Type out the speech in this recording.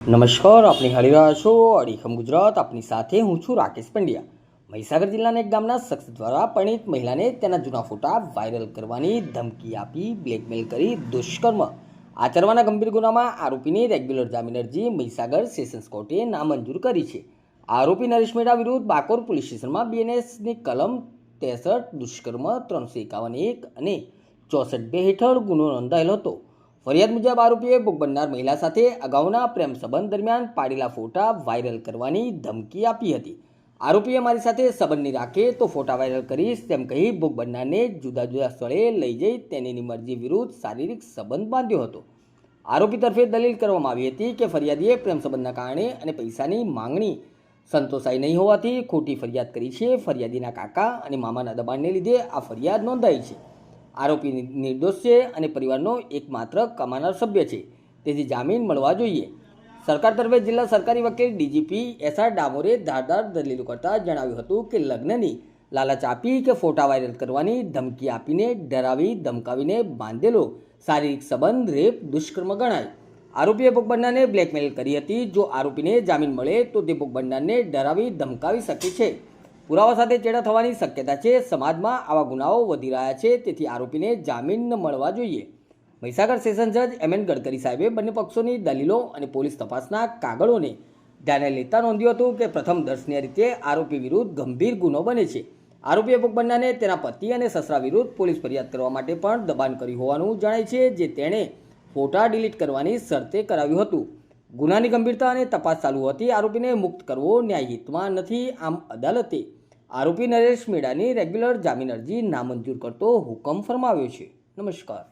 નમસ્કાર, આપની હાલી રહ્યા છો અડીખમ ગુજરાત. આપની સાથે હું છું રાકેશ પંડ્યા. મહીસાગર જિલ્લાના એક ગામના શખ્સ દ્વારા પરિણીત મહિલાને તેના જૂના ફોટા વાયરલ કરવાની ધમકી આપી બ્લેકમેલ કરી દુષ્કર્મ. આચરવાના ગંભીર ગુનામાં આરોપીની રેગ્યુલર જામીન અરજી મહીસાગર સેશન્સ કોર્ટે નામંજૂર કરી છે. આરોપી નરેશ મેડા વિરુદ્ધ બાકોર પોલીસ સ્ટેશનમાં બીએનએસની કલમ ત્રેસઠ, દુષ્કર્મ ત્રણસો એકાવન એક અને ચોસઠ બે હેઠળ ગુનો નોંધાયેલો હતો. ફરિયાદ મુજબ આરોપીએ ભોગ બનનાર મહિલા સાથે અગાઉના પ્રેમ સંબંધ દરમિયાન પાડેલા ફોટા વાયરલ કરવાની ધમકી આપી હતી. આરોપીએ મારી સાથે સંબંધ નહીં રાખે તો ફોટા વાયરલ કરીશ તેમ કહી ભોગ બનનારને જુદા જુદા સ્થળે લઈ જઈ તેની મરજી વિરુદ્ધ શારીરિક સંબંધ બાંધ્યો હતો. આરોપી તરફે દલીલ કરવામાં આવી હતી કે ફરિયાદીએ પ્રેમ સંબંધના કારણે અને પૈસાની માંગણી સંતોષાઈ નહીં હોવાથી ખોટી ફરિયાદ કરી છે ફરિયાદીના કાકા અને મામાના દબાણને લીધે આ ફરિયાદ નોંધાઈ છે. આરોપી નિર્દોષ છે અને પરિવારનો એકમાત્ર કમાનાર સભ્ય છે. તેથી જામીન મળવા જોઈએ. સરકાર તરફે જિલ્લા સરકારી વકીલ ડીજીપી એસ આર ડામોરે ધારદાર દલીલો કરતા જણાવ્યું હતું કે લગ્નની લાલચ આપી કે ફોટા વાયરલ કરવાની ધમકી આપીને ડરાવી, ધમકાવીને બાંધેલો શારીરિક સંબંધ રેપ દુષ્કર્મ ગણાય. આરોપીએ ભોગબંડાને બ્લેકમેલ કરી હતી. જો આરોપીને જામીન મળે તો તે ભોગબંડાને ડરાવી, ધમકાવી શકે છે. પુરાવા સાથે ચેડા થવાની શક્યતા છે. સમાજમાં આવા ગુનાઓ વધી રહ્યા છે. તેથી આરોપીને જામીન મળવા જોઈએ. મહીસાગર સેશન જજ એમ એન ગડકરી સાહેબે બંને પક્ષોની દલીલો અને પોલીસ તપાસના કાગળોને ધ્યાને લેતા નોંધ્યું હતું કે પ્રથમ દર્શનીય રીતે આરોપી વિરુદ્ધ ગંભીર ગુનો બને છે. આરોપીએ ભોગ બનનારને તેના પતિ અને સસરા વિરુદ્ધ પોલીસ ફરિયાદ કરવા માટે પણ દબાણ કર્યું હોવાનું જણાય છે, જે તેણે ફોટા ડિલીટ કરવાની શરતે કરાવ્યું હતું. ગુનાની ગંભીરતા અને તપાસ ચાલુ હતી. આરોપીને મુક્ત કરવો ન્યાયહિતમાં નથી. આમ અદાલતે આરોપી નરેશ મીડાની રેગ્યુલર જામીન અરજી નામંજૂર કરતો હુકમ ફરમાવ્યો છે. નમસ્કાર.